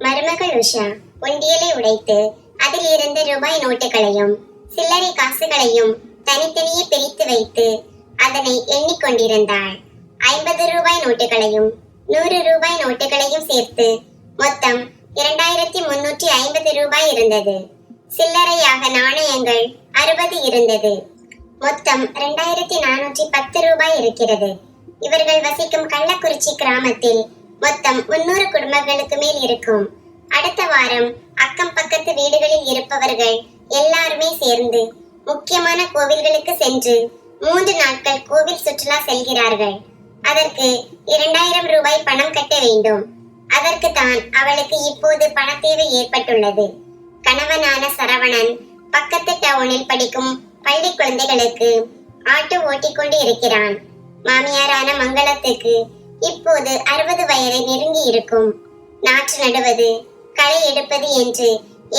மருமகள் உஷா உண்டியலை உடைத்து அதில் இருந்த ரூபாய் நோட்டுகளையும் சில்லறை காசுகளையும் தனித்தனியே பிரித்து வைத்து அதனை எண்ணிக்கொண்டிருந்தாள் ஐம்பது ரூபாய் நோட்டுகளையும் நூறு ரூபாய் நோட்டுகளையும் சேர்த்து மொத்தம் இரண்டாயிரத்தி முன்னூற்றி ஐம்பது ரூபாய் இருந்தது. சில்லறையாக நாணயங்கள் அறுபது இருந்தது. மொத்தம் இரண்டாயிரத்தி நானூற்றி பத்து ரூபாய் இருக்கிறது. இவர்கள் வசிக்கும் கள்ளக்குறிச்சி கிராமத்தில் மொத்தம் முன்னூறு குடும்பங்களுக்கு மேல் இருக்கும். அடுத்த வாரம் அக்கம் பக்கத்து வீடுகளில் இருப்பவர்கள் எல்லாருமே சேர்ந்து முக்கியமான கோவில்களுக்கு சென்று மூன்று நாட்கள் கோவில் சுற்றுலா செல்கிறார்கள். அதற்கு இரண்டாயிரம் ரூபாய் பணம் கட்ட வேண்டும். அதற்கு தான் அவளுக்கு இப்போது பண தேவை ஏற்பட்டுள்ளது. கணவனான சரவணன் பக்கத்து டவுனில் படிக்கும் பள்ளி குழந்தைகளுக்கு ஆட்டோ ஓட்டிக்கொண்டு இருக்கிறான். மாமியாரான மங்களத்துக்கு இப்போது அறுபது வயதை நெருங்கி இருக்கும். நாற்று நடுவது களை எடுப்பது என்று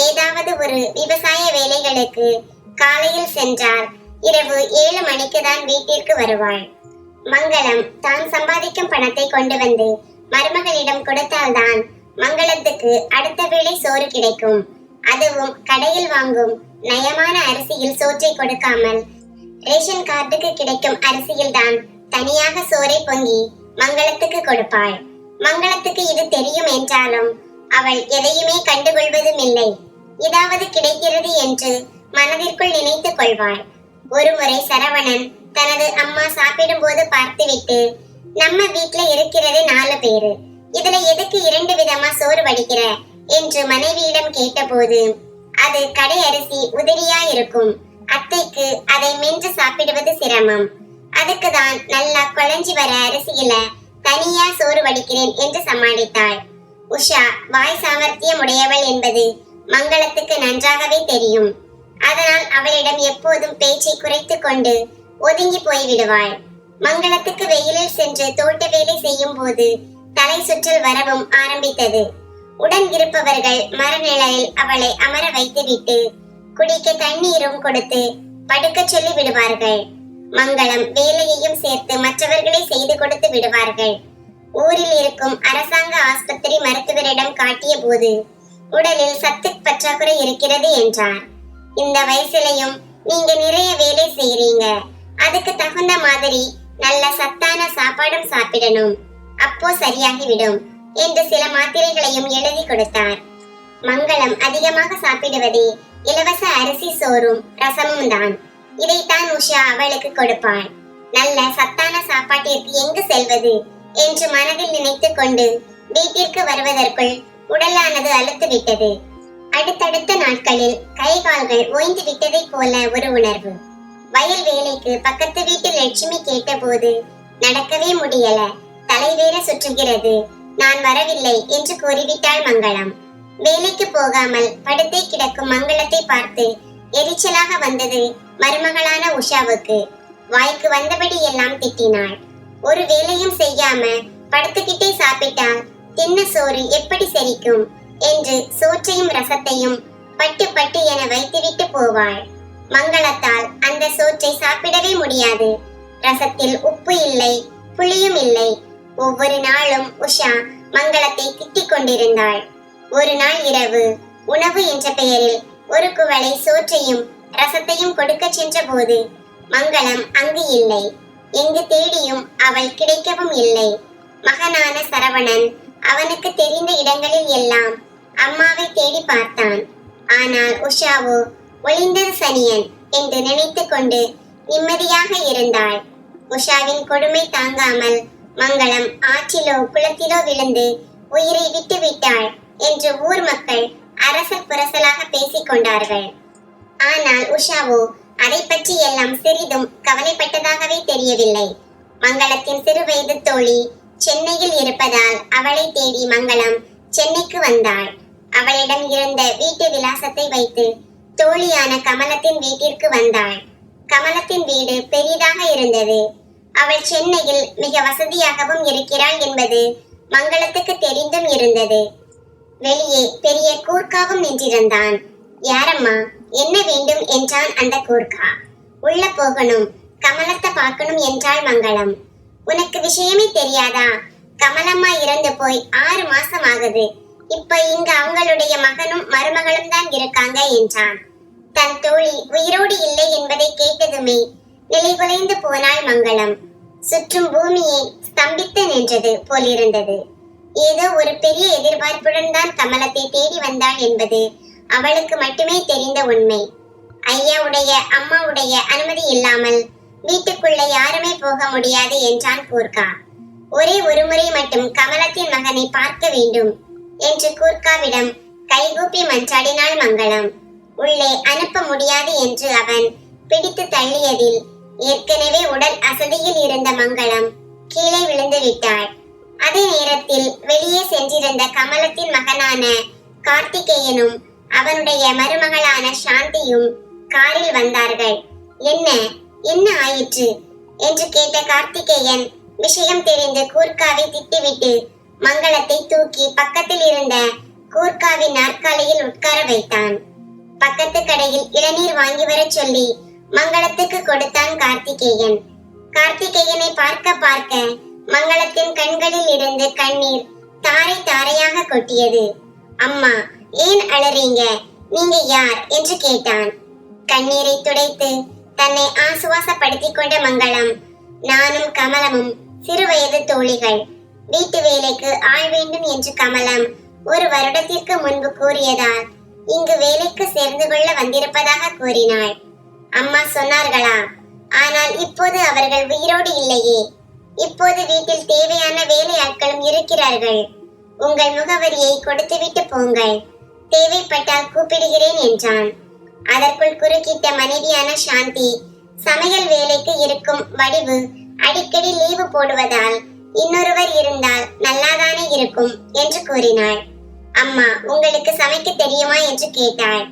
ஏதாவது ஒரு விவசாய வேலைகளுக்கு காலையில் சென்றால் இரவு ஏழு மணிக்கு தான் வீட்டிற்கு வருவாள். மங்களம் தான் சம்பாதிக்கும் பணத்தை கொண்டு வந்து மருமகளிடம் கொடுத்தால்தான் மங்களத்துக்கு அடுத்த வேளை சோறு கிடைக்கும். அதுவும் கடையில் வாங்கும் நயமான அரிசியில் சோற்றை கொடுக்காமல் ரேஷன் கார்டுக்கு கிடைக்கும் அரிசியில் தான் தனியாக சோறை பொங்கி மங்களத்துக்கு கொடுப்பாள். மங்களத்துக்கு இது தெரியும் என்றாலும் அவள் எதையுமே கண்டுகொள்வதும் இல்லை. இதாவது கிடைக்கிறது என்று மனதிற்குள் நினைத்துக் கொள்வாள். ஒருமுறை சரவணன் தனது அம்மா சாப்பிடும் போது பார்த்துவிட்டு நம்ம வீட்ல இருக்கிறதே நாலு பேரு. இதுல எதுக்கு இரண்டு விதமா சோறு வடிக்கிற என்று மனைவியிடம் கேட்டபோது அது கடை அரிசி உதிரியா இருக்கும். அத்தைக்கு அதை மென்று சாப்பிடுவது சிரமம். அதுக்கு தான் நல்லா குழஞ்சி வர அரிசியில தனியா சோறு வடிக்கிறேன் என்று சமாளித்தாள். உஷா வாய் சாமர்த்தியம் உடையவள் என்பது மங்களத்துக்கு நன்றாகவே தெரியும். அதனால் அவளிடம் எப்போதும் பேச்சை குறைத்துக் கொண்டு ஒதுங்கி போய்விடுவாள் மங்களத்துக்கு வெயிலில் சென்று தோட்ட வேலை செய்யும் போது தலை சுற்றல் வரவும் ஆரம்பித்தது. உடன் இருப்பவர்கள் மரநிழலில் அவளை அமர வைத்துவிட்டு குடிக்க தண்ணீரும் கொடுத்து படுக்க சொல்லி விடுவார்கள் மங்களம் வேலையையும் சேர்த்து மற்றவர்களை செய்து கொடுத்து விடுவார்கள். ஊரில் இருக்கும் அரசாங்க ஆஸ்பத்திரி மருத்துவரிடம் காட்டிய போது உடலில் சத்து பற்றாக்குறை இருக்கிறது என்றார். இந்த வயசுலயும் நீங்க நிறைய வேலை செய்றீங்க. அதுக்கு தகுந்த மாதிரி நல்ல சத்தான சாப்பாடும் சாப்பிடணும். அப்போ சரியாகிவிடும் என்று சில மாத்திரைகளையும் எழுதி கொடுத்தார். மங்களம் அதிகமாக சாப்பிடுவதே இலவச அரிசி சோறும் ரசமும் தான். இதைத்தான் உஷா அவளுக்கு கொடுப்பாள். நல்ல சத்தான சாப்பாட்டிற்கு எங்கு செல்வது? என்று மனதில் நினைத்து கொண்டு வீட்டிற்கு வருவதற்குள் உடலானது அழுத்து விட்டது அடுத்தடுத்த நாட்களில் கை கால்கள் ஓய்ந்து விட்டதை போல ஒரு உணர்வு. வயல் வேலைக்கு பக்கத்து வீட்டு லட்சுமி கேட்டபோது நடக்கவே முடியல. தலைவேற சுற்றுகிறது. நான் வரவில்லை என்று கூறிவிட்டாள் மங்களம். வேலைக்கு போகாமல் படுத்தே கிடக்கும் மங்களத்தை பார்த்து எரிச்சலாக வந்தது மருமகளான உஷாவுக்கு. வாய்க்கு வந்தபடி எல்லாம் திட்டினாள். ஒரு வேலையும் செய்யாம படுத்துக்கிட்டே சாப்பிட்டால் தின்ன சோறு எப்படி செரிக்கும் என்று சோற்றையும் ரசத்தையும் பட்டு பட்டு என வைத்துவிட்டு போவாள். மங்களத்தால் அந்த சோற்றை சாப்பிடவே முடியாது. ரசத்தில் உப்பு இல்லை புளியும் இல்லை. ஒவ்வொரு நாளும் உஷா மங்களத்தை திட்டிக் கொண்டிருந்தாள். ஒரு நாள் இரவு உணவு என்ற பெயரில் ஒரு குவளை சோற்றையும் ரசத்தையும் கொடுக்க சென்றபோது மங்களம் அங்கு இல்லை. எங்கு தேடியும் அவள் கிடைக்கவும் இல்லை. மகனான சரவணன் அவனுக்கு தெரிந்த இடங்களில் எல்லாம் அம்மாவை தேடி பார்த்தான். ஆனால் உஷாவோ ஒளிந்தது சனியன் என்று நினைத்துக் கொண்டு நிம்மதியாக இருந்தாள். உஷாவின் கொடுமை தாங்காமல் மங்களம் ஆற்றிலோ குளத்திலோ விழுந்து உயிரை விட்டு விட்டாள் என்று ஊர் மக்கள் அரசல் புரசலாக பேசிக் கொண்டார்கள். ஆனால் உஷாவோ அதை பற்றி எல்லாம் சிறிதும் கவலைப்பட்டதாகவே தெரியவில்லை. மங்களத்தின் சிறு வயது தோழி சென்னையில் இருப்பதால் அவளை தேடி மங்களம் சென்னைக்கு வந்தாள். அவளிடம் இருந்த வீட்டு விலாசத்தை வைத்து தோழியான கமலத்தின் வீட்டிற்கு வந்தாள். கமலத்தின் வீடு பெரிதாக இருந்தது. அவள் சென்னையில் மிக வசதியாகவும் இருக்கிறாள் என்பது மங்களத்துக்கு தெரிந்தும் இருந்தது. வெளியே பெரிய கூர்க்காவும் நின்றிருந்தான். யாரம்மா என்ன வேண்டும்? என்றான் அந்த கூர்க்கா. உள்ள போகணும் கமலத்தை பார்க்கணும் என்றாள் மங்களம். உனக்கு விஷயமே தெரியாதா? கமலம்மா இறந்து போய் ஆறு மாசம் ஆகுது. இப்ப இங்க அவங்களுடைய மகனும் மருமகளும் தான் இருக்காங்க என்றான். தன் தோழி உயிரோடு இல்லை என்பதை கேட்டதுமே நிலைகுலைந்து போனாள் மங்களம். சுற்றும் பூமியை ஸ்தம்பித்து நின்றது போலிருந்தது. ஏதோ ஒரு பெரிய எதிர்பார்ப்புடன் தான் கமலத்தை தேடி வந்தாள் என்பது அவளுக்கு மட்டுமே தெரிந்த உண்மை. ஐயாவுடைய அம்மாவுடைய அனுமதி இல்லாமல் வீட்டுக்குள்ள யாருமே போக முடியாது என்றான் கூர்கா ஒரே ஒரு முறை மட்டும் கமலத்தின் மகனை பார்க்க வேண்டும் என்று கூர்காவிடம் கைகூப்பி மன்றாடினாள் மங்களம். உள்ளே அனுப்ப முடியாது என்று அவன் பிடித்து தள்ளியதில் ஏற்கனவே உடல் அசதியில் இருந்த மங்களம் கீழே விழுந்து விட்டாள். அதே நேரத்தில் வெளியே சென்றிருந்த கமலத்தின் மகனான கார்த்திகேயனும் அவனுடைய மருமகளான சாந்தியும் காரில் வந்தார்கள். என்ன என்ன ஆயிற்று? என்று கேட்ட கார்த்திகேயன் விஷயம் தெரிந்து கூர்க்காவை திட்டிவிட்டு மங்களத்தை தூக்கி பக்கத்தில் இருந்த கூர்க்காவின் நாற்காலியில் உட்கார வைத்தான். பக்கத்து கடையில் இளநீர் வாங்கி வரச் சொல்லி மங்களத்துக்கு கொடுத்தான் கார்த்திகேயன். கார்த்திகேயனை பார்க்க பார்க்க மங்களத்தின் கண்களில் இருந்து கண்ணீர் தாரை தாரையாக கொட்டியது. அம்மா ஏன் அழறீங்க நீங்க யார்? என்று கேட்டான். கண்ணீரை துடைத்து தன்னை ஆசுவாசப்படுத்திக் கொண்ட மங்களம் நானும் கமலமும் சிறுவயது தோழிகள் வீட்டு வேலைக்கு ஆள் வேண்டும் என்று கமலம் ஒரு வருடத்திற்கு முன்பு கூறியதால் இங்கு வேலைக்கு சேர்ந்து கொள்ள வந்திருப்பதாக கூறினாள். அம்மா சொன்னார்களா? ஆனால் இப்போது அவர்கள் உயிரோடு இல்லையே. இப்போது வீட்டில் தேவையான வேலை ஆட்களும் இருக்கிறார்கள். உங்கள் முகவரியை கொடுத்துவிட்டு போங்கள். தேவைப்பட்டால் கூப்பிடுகிறேன் என்றான். அதற்குள் குறுக்கிட்ட மனைவியான சாந்தி சமையல் வேலைக்கு இருக்கும் வடிவு அடிக்கடி லீவு போடுவதால் இன்னொருவர் இருந்தால் நல்லாதானே இருக்கும் என்று கூறினாள். அம்மா உங்களுக்கு சமைக்க தெரியுமா என்று கேட்டாள்.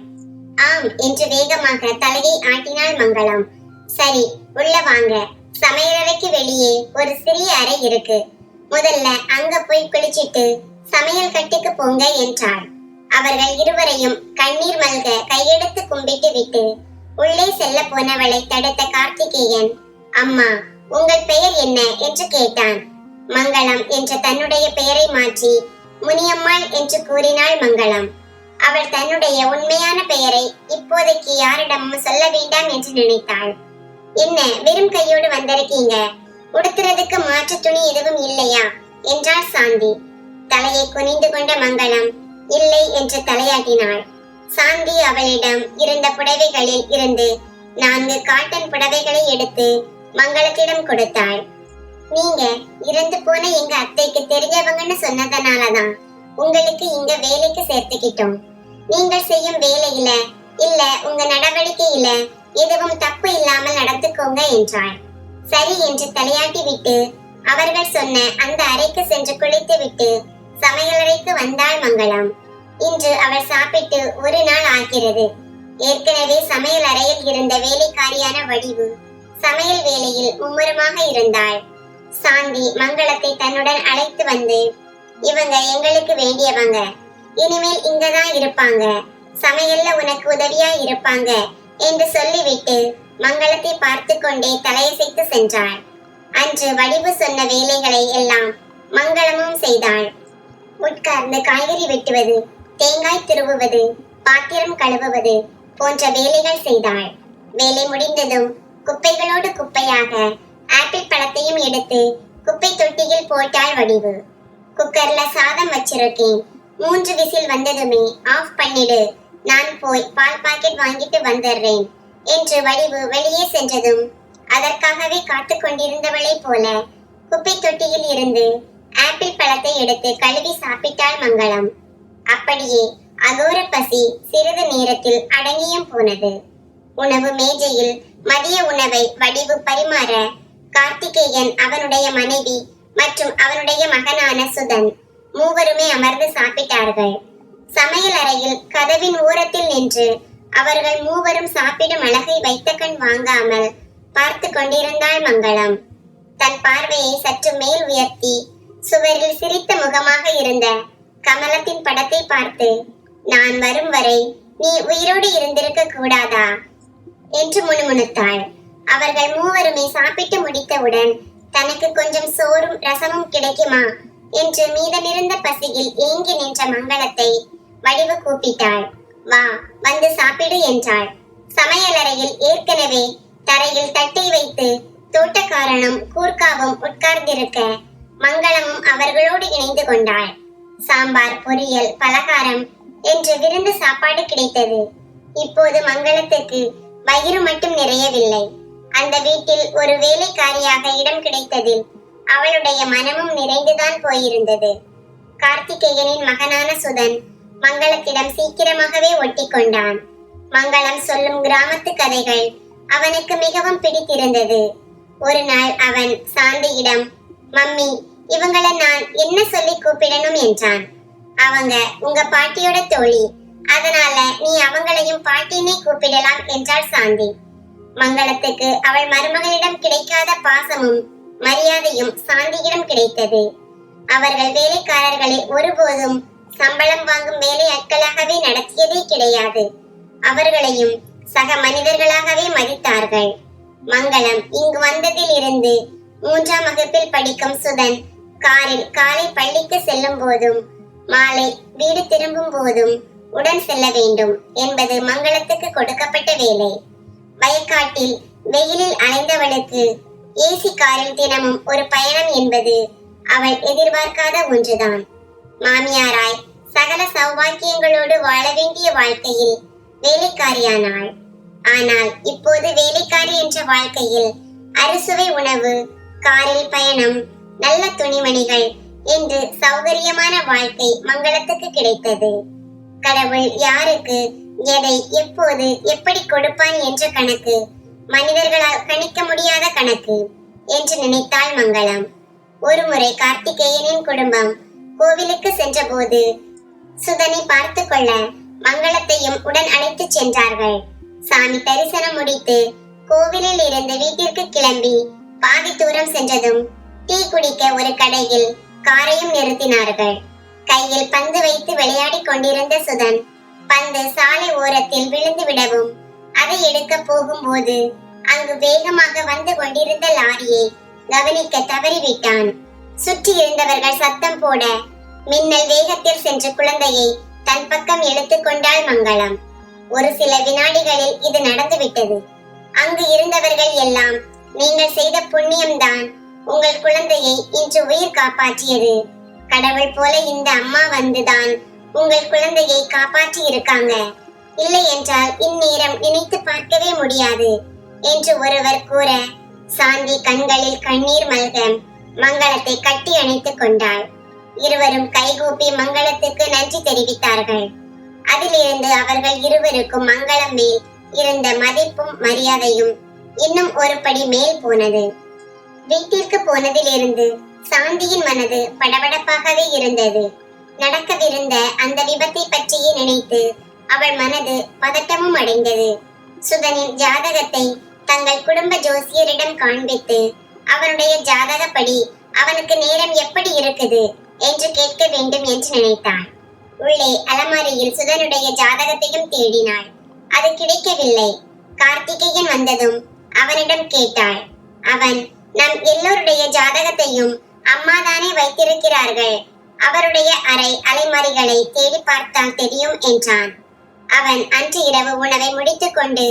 ஆம் என்று வேகமாக தலையை ஆட்டினாள் மங்களம். சரி உள்ள வாங்க. சமையலறைக்கு வெளியே ஒரு சிறிய அறை இருக்கு. முதல்ல அங்க போய் குளிச்சிட்டு சமையல் கட்டுக்கு போங்க என்றாள். அவர்கள் இருவரையும் கண்ணீர் மல்க கையெடுத்து கும்பிட்டு விட்டு உள்ளே செல்ல போனவளை தடுத்த கார்த்திகேயன் அம்மா உங்கள் பெயர் என்ன? என்று கேட்டான். மங்களம் என்ற தன்னுடைய பெயரை மாற்றி முனியம்மாள் என்று கூறினாள் மங்களம். அவள் தன்னுடைய உண்மையான பெயரை இப்போதைக்கு யாரிடமும் சொல்ல வேண்டாம் என்று நினைத்தாள். என்ன வெறும் கையோடு வந்திருக்கீங்க? உடுத்துறதுக்கு மாற்று துணி எதுவும் இல்லையா? என்றாள் சாந்தி. தலையை குனிந்து கொண்ட மங்களம் இல்லை என்று தலையாட்டினாள். சாந்தி அவளிடம் இருந்த புடவைகளில் இருந்து நான்கு காட்டன் புடவைகளை எடுத்து மங்களத்திடம் கொடுத்தாள். நீங்க இறந்து போன எங்க அத்தைக்கு தெரிஞ்சவங்கன்னு சொன்னதனாலதான் உங்களுக்கு இங்க வேலைக்கு சேர்த்துக்கிட்டோம். நீங்கள் செய்யும் வேலையில இல்ல உங்க நடவடிக்கையில எதுவும் தப்பு இல்லாமல் நடந்துக்கோங்க என்றாள். சரி என்று தலையாட்டி விட்டு அவர்கள் சொன்ன அந்த அறைக்கு சென்று குளித்து விட்டு சமையலறைக்கு வந்தாள் மங்களம். இன்று அவள் சாப்பிட்டு ஒரு நாள் ஆகிறது. ஏற்கனவே சமையல் அறையில் இருந்த வேலைக்காரியான வடிவு சமையல் வேலையில் மும்முரமாக இருந்தாள். சாந்தி மங்களத்தை தன்னுடன் அழைத்து வந்து இவங்க எங்களுக்கு வேண்டியவங்க. இனிமேல் இங்கதான் இருப்பாங்க. சமையல்ல உனக்கு உதவியா இருப்பாங்க. என்று சொல்லிவிட்டு மங்களத்தை பார்த்து கொண்டே தலையசைத்து சென்றாள். அன்று வடிவு சொன்ன வேலைகளை எல்லாம் மங்களமும் செய்தாள். உட்கார்ந்து காய்கறி வெட்டுவது தேங்காய் திருவுவது பாத்திரம் கழுவுவது போன்ற வேலைகள் செய்தாள். வேலை முடிந்ததும் குப்பைகளோடு குப்பையாக ஆப்பிள் பழத்தையும் எடுத்து குப்பை தொட்டியில் போட்டாள் வடிவு. குக்கர்ல சாதம் வச்சிருக்கேன். மூன்று விசில் வந்ததுமே ஆஃப் பண்ணிடு நான் போய் பால் பாக்கெட் வாங்கிட்டு வந்துடுறேன் என்று வடிவு வெளியே சென்றதும் அதற்காகவே காத்து கொண்டிருந்தவளைப் போல குப்பை தொட்டியில் இருந்து ஆப்பிள் பழத்தை எடுத்து கழுவி சாப்பிட்டாள் மங்களம். அப்படியே அகோர பசி சிறிது நேரத்தில் அடங்கியும் போனது. உணவு மேஜையில் மதிய உணவை வடிவு பரிமாற கார்த்திகேயன் அவனுடைய மனைவி மற்றும் அவனுடைய மகனான சுதன் மூவருமே அமர்ந்து சாப்பிட்டார்கள். சமையல் அறையில் கதவின் ஓரத்தில் நின்று அவர்கள் மூவரும் சாப்பிடும் அழகை வைத்த கண் வாங்காமல் பார்த்து கொண்டிருந்தாள் மங்களம். தன் பார்வையை சற்று மேல் உயர்த்தி சுவரில் சிரித்த முகமாக இருந்த கமலத்தின் படத்தை பார்த்து நான் வரும் வரை நீ உயிரோடு இருந்திருக்க கூடாதா என்று முணுமுணுத்தாள். அவர்கள் மூவருமே சாப்பிட்டு முடித்தவுடன் தனக்கு கொஞ்சம் சோறும் ரசமும் கிடைக்குமா என்று மீதமிருந்த பசியில் ஏங்கி நின்ற மங்களத்தை வடிவு கூப்பிட்டாள். வா வந்து சாப்பிடு என்றாள். சமையலறையில் ஏற்கனவே தரையில் தட்டை வைத்து தோட்டக்காரனும் கூர்க்காவும் உட்கார்ந்திருக்க மங்களமும் அவர்களோடு இணைந்து கொண்டாள். சாம்பார் பொரியல் பலகாரம் என்று விருந்து சாப்பாடு கிடைத்தது. இப்போது மங்களத்துக்கு வயிறு மட்டும் நிறையவில்லை. அந்த வீட்டில் ஒரு வேலைக்காரியாக இடம் கிடைத்ததில் அவளுடைய மனமும் நிறைந்துதான் போயிருந்தது. கார்த்திகேயனின் மகனான சுதன் மங்களத்திடம் சீக்கிரமாகவே ஒட்டி கொண்டான் மங்களம் சொல்லும் கிராமத்து கதைகள் அவனுக்கு மிகவும் பிடித்திருந்தது. ஒரு நாள் அவன் சாந்தியிடம் மம்மி இவங்கள நான் என்ன சொல்லி கூப்பிடணும்? என்றான். அவங்க உங்க பாட்டியோட தோழி. அதனால நீ அவங்களையும் பாட்டினே கூப்பிடலாம் என்றாள் சாந்தி. மங்களத்துக்கு அவள் மருமகளிடம் கிடைக்காத பாசமும் மரியாதையும் சாந்தியிடம் கிடைத்தது. அவர்கள் வேலைக்காரர்களை ஒருபோதும் சம்பளம் வாங்கும் வேலை வேலையாட்களாகவே நடத்தியதே கிடையாது. அவர்களையும் சக மனிதர்களாகவே மதித்தார்கள். மங்களம் இங்கு வந்ததில் இருந்து மூன்றாம் வகுப்பில் படிக்கும் சுதன் காரில் காலை பள்ளிக்கு செல்லும் போதும் மாலை வீடு திரும்பும் போதும் உடன் செல்ல வேண்டும் என்பது மங்களத்துக்கு கொடுக்கப்பட்ட வேலை. வயக்காட்டில் வெயிலில் அலைந்தவளுக்கு ஏசி காரில் தினமும் ஒரு பயணம் என்பது அவள் எதிர்பார்க்காத ஒன்றுதான். மாமியாராய் சகல சௌபாக்கியங்களோடு வாழ வேண்டிய வாழ்க்கையில் வேலைக்காரியானாள். ஆனால் இப்போது வேலைக்காரி என்ற வாழ்க்கையில் அறுசுவை உணவு காரில் பயணம் நல்ல துணிமணிகள் என்று சௌகரியமான வாழ்க்கை மங்களத்துக்கு கிடைத்தது. கடவுள் யாருக்கு எதை எப்போது எப்படி கொடுப்பான் என்ற கணக்கு மனிதர்களால் கணிக்க முடியாத கணக்கு என்று நினைத்தாள் மங்களம். ஒருமுறை கார்த்திகேயனின் குடும்பம் கோவிலுக்கு சென்றபோது சுதனை பார்த்து கொள்ள மங்களத்தையும் உடன் அழைத்து சென்றார்கள். சாமி தரிசனம் முடித்து கோவிலில் இருந்து வீட்டிற்கு கிளம்பி பாதி தூரம் சென்றதும் டீ குடிக்க ஒரு கடையில் காரையும் நிறுத்தினார்கள். கையில் பந்து வைத்து விளையாடிக் கொண்டிருந்த சுதன் பந்து சாலை ஓரத்தில் விழுந்து விடவும் அதை எடுக்க போகும்போது அங்கு வேகமாக வந்து கொண்டிருந்த லாரியை கவனிக்க தவறிவிட்டான். சுற்றி இருந்தவர்கள் சத்தம் போட மின்னல் வேகத்தில் சென்ற குழந்தையை தன் பக்கம் இழுத்து கொண்டாள் மங்களம். ஒரு சில வினாடிகளில் இது நடந்துவிட்டது. அங்கு இருந்தவர்கள் எல்லாம் நீங்கள் செய்த புண்ணியம்தான் உங்கள் குழந்தையை இன்று உயிர் காப்பாற்றியது. கடவுள் போல இந்த அம்மா வந்துதான் உங்கள் குழந்தையை காப்பாற்றி இருக்காங்க. இல்லை என்றால் இந்நேரம் நினைத்து பார்க்கவே முடியாது என்று ஒருவர் கூற சாந்தி கண்களில் கண்ணீர் மல்க மங்களத்தை கட்டி அணைத்துக் கொண்டாள். இருவரும் கைகூப்பி மங்களத்துக்கு நன்றி தெரிவித்தார்கள். அதிலிருந்து அவர்கள் இருவருக்கும் மங்களம் மேல் இருந்த மதிப்பும் மரியாதையும் இன்னும் ஒரு படி மேல் போனது. வீட்டிற்கு போனதிலிருந்து சாந்தியின் மனது படபடப்பாகவே இருந்தது. நடக்கவிருந்த அந்த விபத்தை பற்றியே நினைத்து அவள் மனது பதட்டமும் அடைந்தது. சுதனின் ஜாதகத்தை தங்கள் குடும்ப ஜோசியரிடம் காண்பித்து அவனுடைய ஜாதகப்படி அவனுக்கு நேரம் எப்படி இருக்குது என்று கேட்க வேண்டும் என்று நினைத்தாள் உள்ளே அலமாரியில் சுதனுடைய ஜாதகத்தையும் தேடினாள். அது கிடைக்கவில்லை. கார்த்திகேயன் வந்ததும் அவனிடம் கேட்டாள். அவன் நம் எல்லோருடைய ஜாதகத்தையும் அம்மாதானே வைத்திருக்கிறார்கள். அவருடைய அறை அலைமாரிகளை தேடி பார்த்தால் தெரியும் என்றான். அவன் அன்று இரவு உணவை முடித்துக்கொண்டு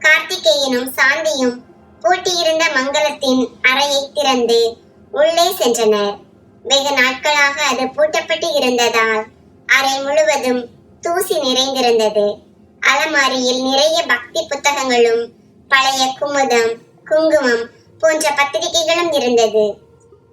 கார்த்திகேயனும் சாந்தியும் பூட்டியிருந்த மங்களத்தின் அறையை திறந்து உள்ளே சென்றனர். வெகு நாட்களாக அது பூட்டப்பட்டு இருந்ததால் அறை முழுவதும் தூசி நிறைந்திருந்தது. அலமாரியில் நிறைய பக்தி புத்தகங்களும் பழைய குமுதம் குங்குமம் போன்ற பத்திரிகைகளும் இருந்தது.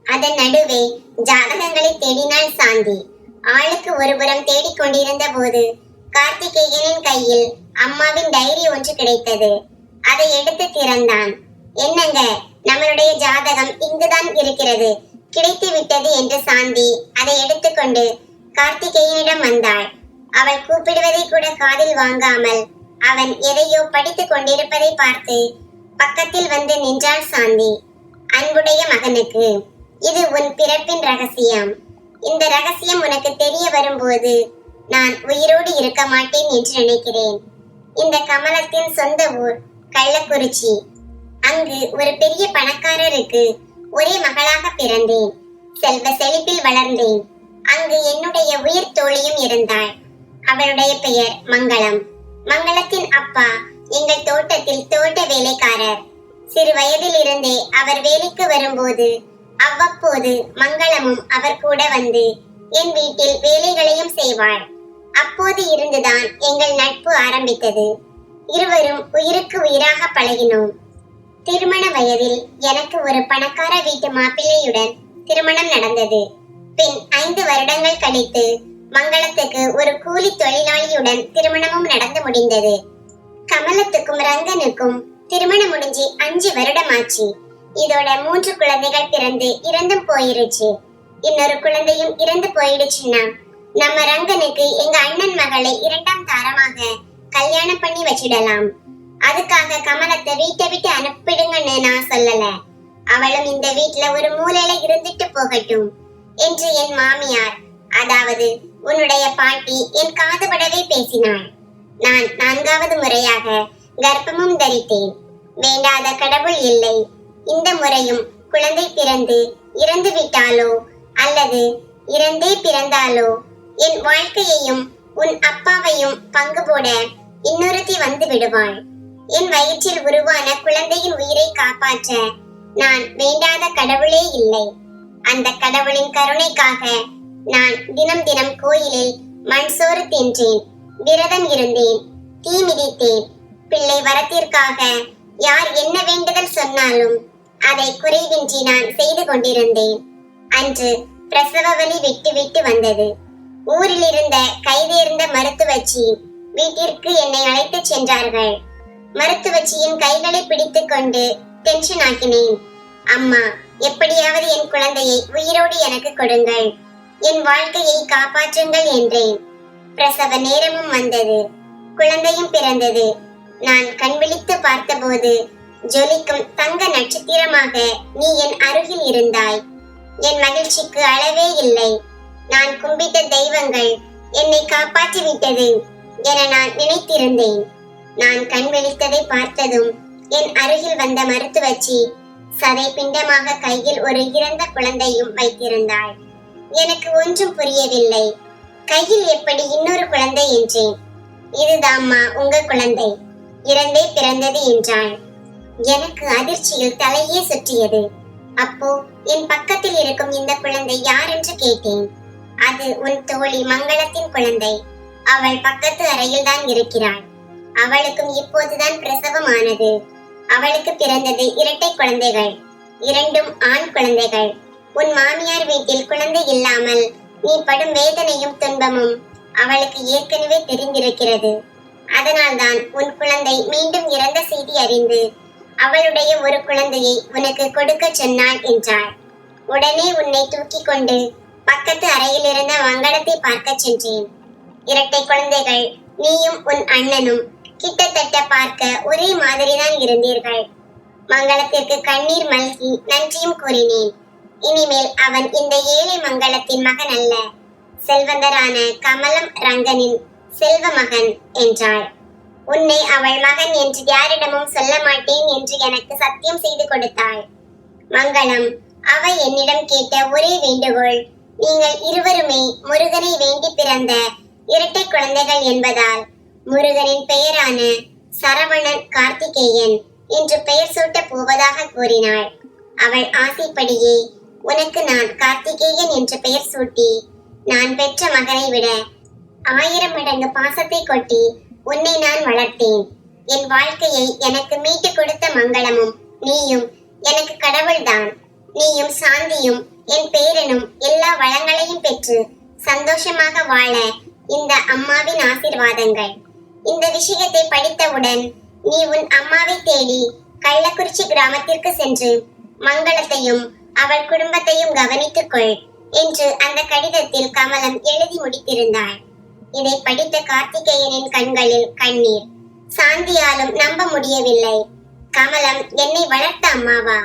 அதன் நடுவே ஜாதகங்களை தேடினாள் சாந்தி. ஆளுக்கு ஒருபுறம் தேடிக் கொண்டிருந்த போது கார்த்திகேயனின் கையில் அம்மாவின் டைரி ஒன்று கிடைத்தது. அதை எடுத்து திறந்தான். என்னங்க? நம்மளுடைய ஜாதகம் இங்குதான் இருக்கிறது. கிடைத்து விட்டது என்று சாந்தி அதை எடுத்துக்கொண்டு கார்த்திகேயனிடம் வந்தாள். அவள் கூப்பிடுவதை கூட காதில் வாங்காமல் அவன் எதையோ படித்துக் கொண்டிருப்பதை பார்த்து பக்கத்தில் வந்து நின்றாள் சாந்தி. அன்புடைய மகனுக்கு இது உன் பிறப்பின் ரகசியம். இந்த ரகசியம் உனக்கு தெரிய வரும்போது நான் உயிரோடு இருக்க மாட்டேன் என்று நினைக்கிறேன். இந்த கமலத்தின் சொந்த ஊர் கள்ளக்குறிச்சி. அங்கு ஒரு பெரிய பணக்காரருக்கு ஒரே மகளாக பிறந்தேன். செல்வ செழிப்பில் வளர்ந்தேன். அங்கு என்னுடைய உயிர் தோழியும் இருந்தாள். அவளுடைய பெயர் மங்களம். மங்களத்தின் அப்பா எங்கள் தோட்டத்தில் தோட்ட வேலைக்காரர். சிறு வயதில் இருந்தே அவர் வேலைக்கு வரும்போது அவ்வப்போது மங்களமும் அவர் கூட வந்து என் வீட்டில் வேலைகளையும் செய்வாள். அப்போது இருந்துதான் எங்கள் நட்பு ஆரம்பித்தது. இருவரும் உயிருக்கு உயிராக பழகினோம். திருமண வயதில் எனக்கு ஒரு பணக்கார வீட்டு மாப்பிள்ளையுடன் திருமணம் நடந்தது. பின் ஐந்து வருடங்கள் கழித்து மங்களத்துக்கு ஒரு கூலி தொழிலாளியுடன் திருமணமும் நடந்து முடிந்தது. கமலத்துக்கும் ரங்கனுக்கும் திருமணம் முடிஞ்சு அஞ்சு வருடமாச்சு. இதோட மூன்று குழந்தைகள் பிறந்து இறந்தும் போயிருச்சு. இன்னொரு குழந்தையும் இறந்து போயிடுச்சுன்னா நம்ம ரங்கனுக்கு எங்க அண்ணன் மகளை இரண்டாம் தாரமாக கல்யாணம் பண்ணி வச்சிடலாம். அதுக்காக கமலத்தை வீட்டை விட்டு அனுப்பிடுங்கன்னு நான் சொல்லல. அவளும் இந்த வீட்ல ஒரு மூலையில இருந்துட்டு போகட்டும் என்று என் மாமியார் அதாவது உன்னுடைய பாட்டி என் காதுபடவே பேசினாள். நான் நான்காவது முறையாக கர்ப்பமும் தரித்தேன். வேண்டாத கடவுள் இல்லை. இந்த முறையும் குழந்தை பிறந்து இறந்து விட்டாலோ அல்லது இறந்தே பிறந்தாலோ என் வாழ்க்கையையும் உன் அப்பாவையும் பங்கு போட இன்னொருத்தி வந்து விடுவாள். என் வயிற்றில் உருவான குழந்தையின் உயிரை காப்பாற்ற நான் வேண்டாத கடவுளே இல்லை. அந்த கடவுளின் கருணைக்காக நான் தினம் தினம் கோயிலில் மண் சோறு தின்றேன் விரதம் இருந்தேன் தீ மிதித்தேன். பிள்ளை வரத்திற்காக யார் என்ன வேண்டுதல் சொன்னாலும் அதை குறைவின்றி நான் செய்து கொண்டிருந்தேன். அன்று பிரசவ வலி விட்டு விட்டு வந்தது. ஊரில் இருந்த கைதேர்ந்த மருத்துவச்சி வீட்டிற்கு என்னை அழைத்துச் சென்றார்கள். மருத்துவச்சியின் கைகளை பிடித்துக் கொண்டு டென்ஷன் ஆக்கினேன். அம்மா எப்படியாவது என் குழந்தையை உயிரோடு எனக்கு கொடுங்கள். என் வாழ்க்கையை காப்பாற்றுங்கள் என்றேன். பிரசவ நேரமும் வந்தது. குழந்தையும் பிறந்தது. நான் கண் விழித்து பார்த்தபோது ஜொலிக்கும் தங்க நட்சத்திரமாக நீ என் அருகில் இருந்தாய். என் மகிழ்ச்சிக்கு அளவே இல்லை. நான் கும்பிட்ட தெய்வங்கள் என்னை காப்பாற்றி விட்டது என நான் நினைத்திருந்தேன். நான் கண் விழித்ததை பார்த்ததும் என் அருகில் வந்த மருத்துவச்சி சதை பிண்டமாக கையில் ஒரு இறந்த குழந்தையும் வைத்திருந்தாள். எனக்கு ஒன்றும் புரியவில்லை. கையில் எப்படி இன்னொரு குழந்தை என்றேன். இதுதாம்மா உங்க குழந்தை. இறந்தே பிறந்தது என்றாள். எனக்கு அதிர்ச்சியில் தலையே சுற்றியது. அப்போ என் பக்கத்தில் இருக்கும் இந்த குழந்தை யார் என்று கேட்டேன். அது உன் தோழி மங்களத்தின் குழந்தை. அவள் பக்கத்து அறையில் தான் இருக்கிறாள். அவளுக்கும் இப்போதுதான் பிரசவம் ஆனது அவளுக்கு பிறந்தது இரட்டை குழந்தைகள் இரண்டும் ஆண் குழந்தைகள். உன் மாமியார் வீட்டில் குழந்தை இல்லாமல் நீ படும் வேதனையும் துன்பமும் அவளுக்கு ஏற்கனவே தெரிந்திருக்கிறது. அதனால்தான் உன் குழந்தை மீண்டும் இறந்த செய்தி அறிந்து அவளுடைய ஒரு குழந்தையை உனக்கு கொடுக்க சொன்னாள் என்றாள். உடனே உன்னை தூக்கி கொண்டு பக்கத்து அறையில் இருந்த வங்கடத்தை பார்க்க சென்றேன். இரட்டை குழந்தைகள் நீயும் உன் அண்ணனும் கிட்டத்தட்ட பார்க்க ஒரே மாதிரிதான் இருந்தீர்கள். மங்களத்திற்கு கண்ணீர் மல்கி நன்றியும் கூறினேன். இனிமேல் அவன் இந்த ஏழை மங்களத்தின் மகன் அல்ல. செல்வந்தரான கமலம் ரங்கனின் செல்வ மகன் என்றாள். உன்னை அவள் மகன் என்று யாரிடமும் சொல்ல மாட்டேன் என்று எனக்கு சத்தியம் செய்து கொடுத்தாள். மங்களம் அவ என்னிடம் கேட்ட ஒரே வேண்டுகோள் நீங்கள் இருவருமே முருகனை வேண்டி பிறந்த இரட்டை குழந்தைகள் என்பதால். முருகனின் பெயரான சரவணன் கார்த்திகேயன் என்று பெயர் சூட்டப் போவதாக கூறினாள். அவள் ஆசைப்படியே உனக்கு நான் கார்த்திகேயன் என்று பெயர் சூட்டி நான் பெற்ற மகனை விட ஆயிரம் மடங்கு பாசத்தை கொட்டி உன்னை நான் வளர்த்தேன். என் வாழ்க்கையை எனக்கு மீட்டு கொடுத்த மங்களமும் நீயும் எனக்கு கடவுள்தான். நீயும் சாந்தியும் என் பேரனும் எல்லா வளங்களையும் பெற்று சந்தோஷமாக வாழ இந்த அம்மாவின் ஆசிர்வாதங்கள். இந்த விஷயத்தை படித்தவுடன் நீ உன் அம்மாவை தேடி கள்ளக்குறிச்சி கிராமத்திற்கு சென்று மங்களத்தையும் அவள் குடும்பத்தையும் கவனித்துக் கொள் என்று அந்த கடிதத்தில் கமலம் எழுதி முடித்திருந்தாள். இதை படித்த கார்த்திகேயனின் கண்களில் கண்ணீர். சாந்தியாலும் நம்ப முடியவில்லை. கமலம் என்னை வளர்த்த அம்மாவா?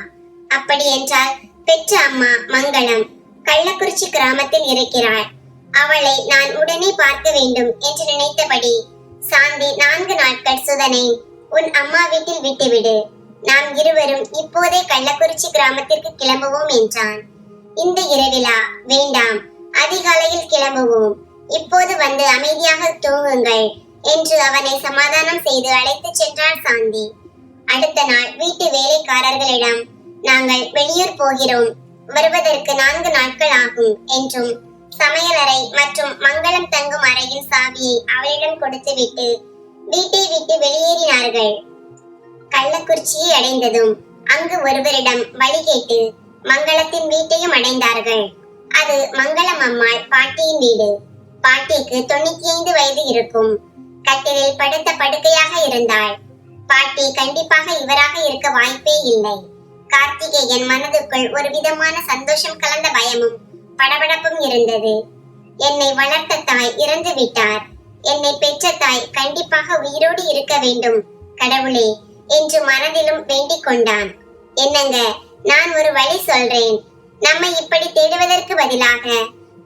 அப்படி என்றால் பெற்ற அம்மா மங்களம். கள்ளக்குறிச்சி கிராமத்தில் இருக்கிறாள். அவளை நான் உடனே பார்க்க வேண்டும் என்று நினைத்தபடி சாந்தி நான்கு நாட்கள் சுதனை உன் அம்மா வீட்டில் விட்டுவிடு. நாம் இருவரும் இப்போதே கள்ளக்குறிச்சி கிராமத்திற்கு கிளம்புவோம் என்றான். இந்த இரவிலா வேண்டாம் அதிகாலையில் கிளம்புவோம். இப்போது வந்து அமைதியாக தூங்குங்கள் என்று அவனை சமாதானம் செய்து அழைத்துச் சென்றார் சாந்தி. அடுத்த நாள் வீட்டு வேலைக்காரர்களிடம் நாங்கள் வெளியூர் போகிறோம். வருவதற்கு நான்கு நாட்கள் ஆகும் என்றும் சமையலறை மற்றும் மங்களம் தங்கும் அறையின் சாவியை அவளிடம் கொடுத்துவிட்டு வீட்டை விட்டு வெளியேறினார்கள். கள்ளக்குறிச்சியை அடைந்ததும் அங்கு ஒருவரிடம் வழி கேட்டு மங்களத்தின் வீட்டையும் அடைந்தார்கள். அது மங்களம் அம்மாள் பாட்டியின் வீடு. பாட்டிக்கு தொண்ணூத்தி ஐந்து வயது இருக்கும். கட்டிலில் படுத்த படுக்கையாக இருந்தாள். பாட்டி கண்டிப்பாக இவராக இருக்க வாய்ப்பே இல்லை. கார்த்திகேயன் மனதுக்குள் ஒரு விதமான சந்தோஷம் கலந்த பயமும் படபடப்பும் இருந்தது. என்னை வளர்த்த தாய் இறந்து விட்டார். என்னை பெற்ற தாய் கண்டிப்பாக உயிரோடு இருக்க வேண்டும். கடவுளே என்று மனதிலும் வேண்டிக் கொண்டான். என்னங்க நான் ஒரு வழி சொல்றேன். நம்மை இப்படி தேடுவதற்கு பதிலாக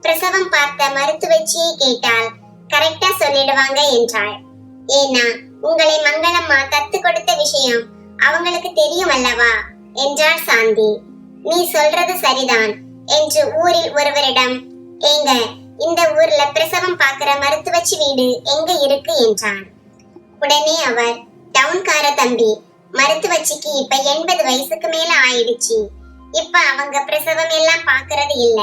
பிரசவம் பார்த்த மருத்துவச்சியை கேட்டால் கரெக்டா சொல்லிடுவாங்க என்றாள். ஏன்னா உங்களை மங்களம்மா தத்து கொடுத்த விஷயம் அவங்களுக்கு தெரியும் அல்லவா? என்றாள் சாந்தி. நீ சொல்றது சரிதான். என்று ஊரில் ஒருவரிடம் ஏங்க இந்த ஊர்ல பிரசவம் பார்க்கிற மருத்துவச்சி வீடு எங்க இருக்கு? என்றான். உடனே அவர் டவுன்கார தம்பி மருத்துவச்சிக்கு இப்ப எண்பது வயசுக்கு மேல ஆயிடுச்சு. இப்ப அவங்க பிரசவம் எல்லாம் பாக்குறது இல்ல.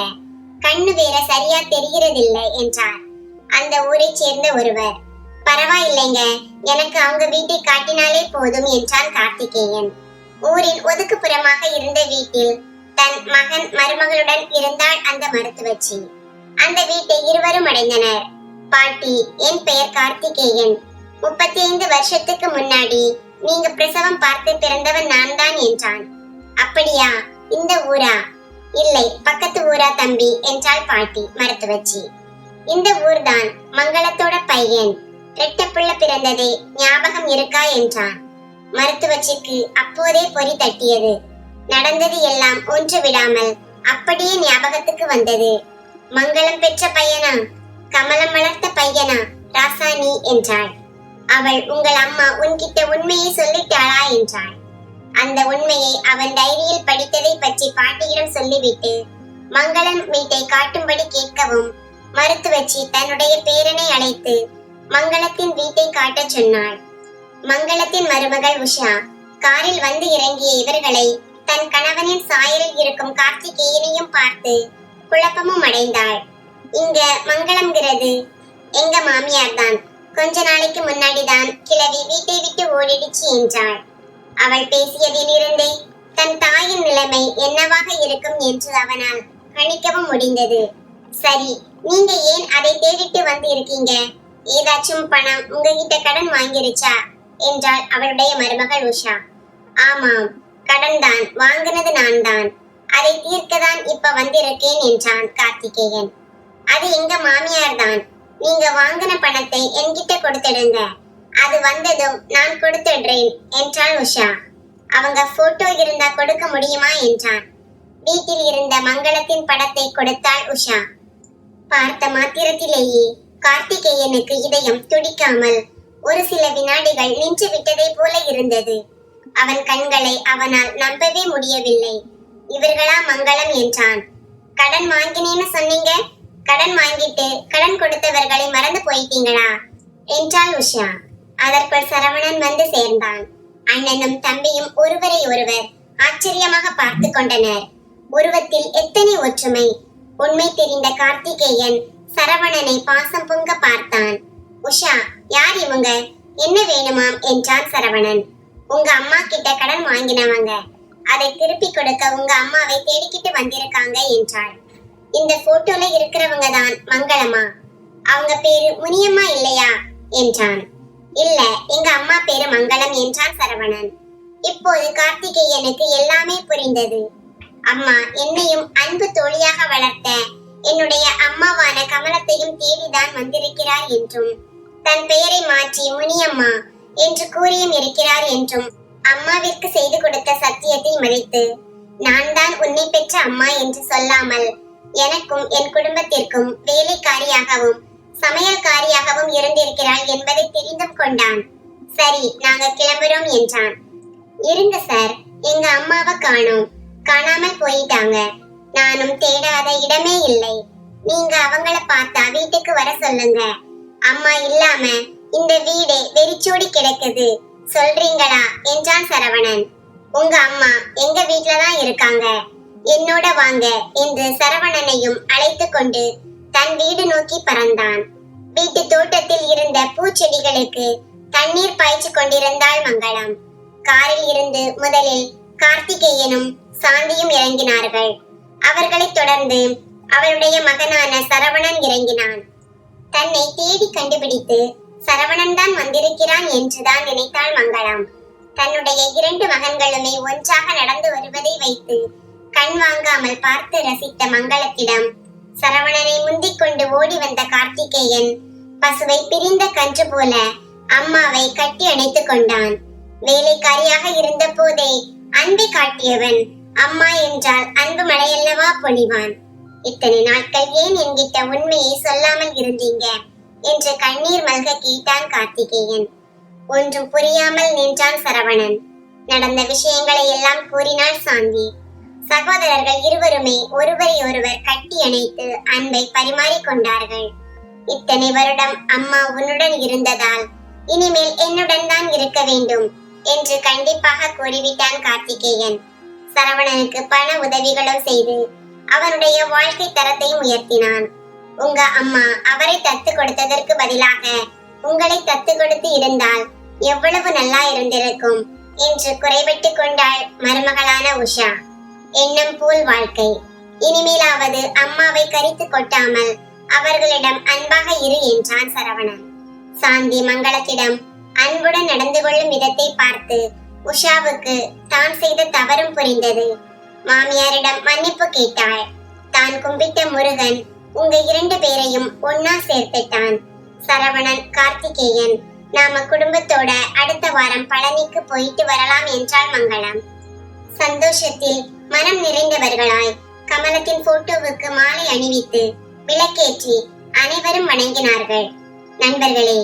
கண்ணு வேற சரியா தெரிகிறது இல்ல என்றார். அந்த ஊரை சேர்ந்த ஒருவர் பரவாயில்லைங்க எனக்கு அவங்க வீட்டை காட்டினாலே போதும் என்றான் கார்த்திகேயன். ஊரில் ஒதுக்குப்புறமாக இருந்த வீட்டில் தன் மகன் மருமகளுடன் இருந்தாள் அந்த மருத்துவச்சி. அந்த வீட்டை இருவரும் அடைந்தனர். பாட்டி என் பெயர் கார்த்திகேயன். முப்பத்தி ஐந்து வருஷத்துக்கு முன்னாடி நீங்க பிரசவம் பார்த்து பிறந்தவன் நான் தான் என்றான். அப்படியா? இந்த ஊரா? இல்லை பக்கத்து ஊரா தம்பி? என்றாள் பாட்டி மருத்துவச்சி. இந்த ஊர்தான் மங்களத்தோட பையன். ரெட்ட பிள்ளை பிறந்ததே ஞாபகம் இருக்கா? என்றான். மருத்துவச்சிக்கு அப்போதே பொறி தட்டியது. நடந்தது எல்லாம் ஒன்று விடாமல் அப்படியே ஞாபகத்துக்கு வந்தது. மங்களம் பெற்ற பையனா? கமலம் வளர்த்த பையனா? ராசாணி என்றாள். அவள் உங்கள் அம்மா உன்கிட்ட உண்மையை சொல்லிட்டாளா என்றாள். அந்த உண்மையை அவன் டைரியில் படித்ததை பற்றி பாட்டியிடம் சொல்லிவிட்டு மங்களம் வீட்டை காட்டும்படி கேட்கவும் மருத்துவச்சி தன்னுடைய பேரனை அழைத்து மங்களத்தின் வீட்டை காட்டச் சொன்னாள். மங்களத்தின் மருமகள் உஷா காரில் வந்து இறங்கிய இவர்களை தன் கணவனின் சாயலில் இருக்கும் கார்த்திகேயனையும் பார்த்து குழப்பமும் அடைந்தாள். இங்க மங்களம்ங்கிறது. எங்க மாமியார் தான் கொஞ்ச நாளைக்கு முன்னாடி தான் கிழவி வீட்டை விட்டு ஓடிடுச்சு என்றாள். அவள் பேசியதிலிருந்தே தன் தாயின் நிலைமை என்னவாக இருக்கும் என்று அவனால் கணிக்கவும் முடிந்தது. சரி நீங்க ஏன் அதை தேடிட்டு வந்து இருக்கீங்க ஏதாச்சும் பணம் உங்ககிட்ட கடன் வாங்கிருச்சா? என்றாள் அவளுடைய மருமகள் உஷா. ஆமாம் கடன் தான் வாங்கினது நான் தான் அதை தீர்க்கதான் இப்ப வந்திருக்கேன் என்றான் கார்த்திகேயன். அது எங்க மாமியார் தான் நீங்க வாங்கின பணத்தை என்கிட்ட கொடுத்துடுங்க. அது வந்ததும் நான் கொடுத்துடுறேன் என்றாள் உஷா. அவங்க போட்டோ இருந்தா கொடுக்க முடியுமா என்றான். வீட்டில் இருந்த மங்களத்தின் படத்தை கொடுத்தாள் உஷா. பார்த்த மாத்திரத்திலேயே கார்த்திகேயனுக்கு இதயம் துடிக்காமல் ஒரு சில வினாடிகள் நின்று விட்டதை போல இருந்தது. அவன் கண்களை அவனால் நம்பவே முடியவில்லை. இவர்களா மங்களம் என்றான். கடன் வாங்கினேன்னு சொன்னீங்க? கடன் வாங்கிட்டு கடன் கொடுத்தவர்களை மறந்து போயிட்டீங்களா? என்றாள் உஷா. அதற்குள் சரவணன் வந்து சேர்ந்தான். அண்ணனும் தம்பியும் ஒருவரை ஒருவர் ஆச்சரியமாக பார்த்து கொண்டனர். உருவத்தில் எத்தனை ஒற்றுமை. உண்மை தெரிந்த கார்த்திகேயன் சரவணனை பாசம் பொங்க பார்த்தான். உஷா யார் இவங்க? என்ன வேணுமாம்? என்றான் சரவணன். உங்க அம்மா கிட்ட கடன் வாங்கினவங்க. அதை திருப்பி கொடுக்க உங்க அம்மாவை தேடிக்கிட்டு வந்திருக்காங்க என்றாள். இந்த போட்டோல இருக்கிறவங்க தான் மங்களமா. அவங்க பேரு முனியம்மா இல்லையா? என்றான். இல்ல எங்க அம்மா பேரு மங்களம் என்றான் சரவணன். இப்போது கார்த்திகேயனுக்கு எல்லாமே புரிந்தது. அம்மா என்னையும் அன்பு தோழியாக வளர்த்த என்னுடைய அம்மாவான கமலத்தையும் தேடிதான் வந்திருக்கிறார் என்றும் தன் பெயரை மாற்றி முனியம்மா என்று கூறியும் இருக்கிறார் என்றும் அம்மாவிற்கு செய்து கொடுத்த சத்தியத்தை மதித்து நான் தான் உன்னை பெற்ற அம்மா என்று சொல்லாமல் எனக்கும் என் குடும்பத்திற்கும் வேலைக்காரியாகவும் சமையல்காரியாகவும் இருந்திருக்கிறாள் என்பதை தெரிந்தும் கொண்டான். சரி நாங்க கிளம்புறோம் என்றான். இருங்க சார் எங்க அம்மாவை காணோம். காணாமல் போயிட்டாங்க. நானும் தேடாத இடமே இல்லை. நீங்க அவங்கள பார்த்தா வீட்டுக்கு வர சொல்லுங்க. அம்மா இல்லாம இந்த வீடே வெறிச்சோடி கிடக்குது. சொல்றீங்களா? என்றான் சரவணன். உங்க அம்மா எங்க வீட்ல தான் இருக்காங்க. என்னோட வாங்க என்று சரவணனையும் அழைத்து கொண்டு தன் வீடு நோக்கி பறந்தான். வீட்டு தோட்டத்தில் இருந்த பூச்செடிகளுக்கு தண்ணீர் பாய்ச்சி கொண்டிருந்தாள் மங்களம். காரில் இருந்து முதலில் கார்த்திகேயனும் சாந்தியும் இறங்கினார்கள். அவர்களைத் தொடர்ந்து அவளுடைய மகனான சரவணன் இறங்கினான். தன்னை தேடி கண்டுபிடித்து சரவணன் தான் வந்திருக்கிறான் என்றுதான் நினைத்தாள் மங்களம். தன்னுடைய இரண்டு மகன்களுமே ஒன்றாக நடந்து வருவதை வைத்து கண் வாங்காமல் பார்த்து ரசித்த மங்களத்திடம் சரவணனை முந்திக் கொண்டு ஓடி வந்த கார்த்திகேயன் பசுவை பிரிந்த கன்று போல அம்மாவை கட்டி அணைத்துக் கொண்டான். வேலைக்காரியாக இருந்த போதே அன்பை காட்டியவன் அம்மா என்றால் அன்பு மழையல்லவா பொழிவான். இத்தனை நாட்கள் ஏன் என்கிட்ட உண்மையை சொல்லாமல் இருந்தீங்க? என்று கண்ணீர் மல்க கேட்டான் கார்த்திகேயன். ஒன்றும் புரியாமல் நின்றான் சரவணன். நடந்த விஷயங்களை எல்லாம் கூறினாள் சாந்தி. சகோதரர்கள் இருவருமே ஒருவரை ஒருவர் கட்டி அணைத்து அன்பை பரிமாறிக் கொண்டார்கள். இத்தனை வருடம் அம்மா உன்னுடன் இருந்ததால் இனிமேல் என்னுடன் தான் இருக்க வேண்டும் என்று கண்டிப்பாக கூறிவிட்டான் கார்த்திகேயன். சரவணனுக்கு பண உதவிகளும் செய்து அவனுடைய வாழ்க்கை தரத்தையும் உயர்த்தினான். உங்க அம்மா அவரை தத்து கொடுத்ததற்கு பதிலாக உங்களை தத்து கொடுத்து இருந்தால் எவ்வளவு நல்லா இருந்திருக்கும் என்று குறைபட்டு கொண்டாள் மருமகளான உஷா. எண்ணம் போல் வாழ்க்கை. இனிமேலாவது அம்மாவை கரித்து கொட்டாமல் அவர்களிடம் அன்பாக இரு என்றான் சரவணன். சாந்தி மங்களத்திடம் அன்புடன் நடந்து கொள்ளும் விதத்தை பார்த்து உஷாவுக்கு தான் செய்த தவறும் புரிந்தது. மாமியாரிடம் மன்னிப்பு கேட்டாள். தான் கும்பிட்ட முருகன் உங்க இரண்டு பேரையும் ஒன்னா சேர்த்துட்டான். சரவணன் கார்த்திகேயன் நாம குடும்பத்தோட அடுத்த வாரம் பழனிக்கு போயிட்டு வரலாம் என்றாள் மங்களம். சந்தோஷத்தில் மனம் நிறைந்தவர்களாய் கமலத்தின் போட்டோவுக்கு மாலை அணிவித்து விளக்கேற்றி அனைவரும் வணங்கினார்கள். நண்பர்களே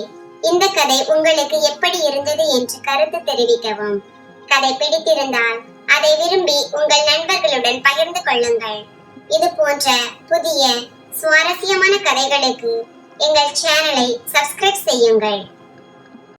இந்த கதை உங்களுக்கு எப்படி இருந்தது என்று கருத்து தெரிவிக்கவும். கதை பிடித்திருந்தால் அதை விரும்பி உங்கள் நண்பர்களுடன் பகிர்ந்து கொள்ளுங்கள். இது போன்ற புதிய சுவாரஸ்யமான கதைகளுக்கு எங்கள் சேனலை சப்ஸ்கிரைப் செய்யுங்கள்.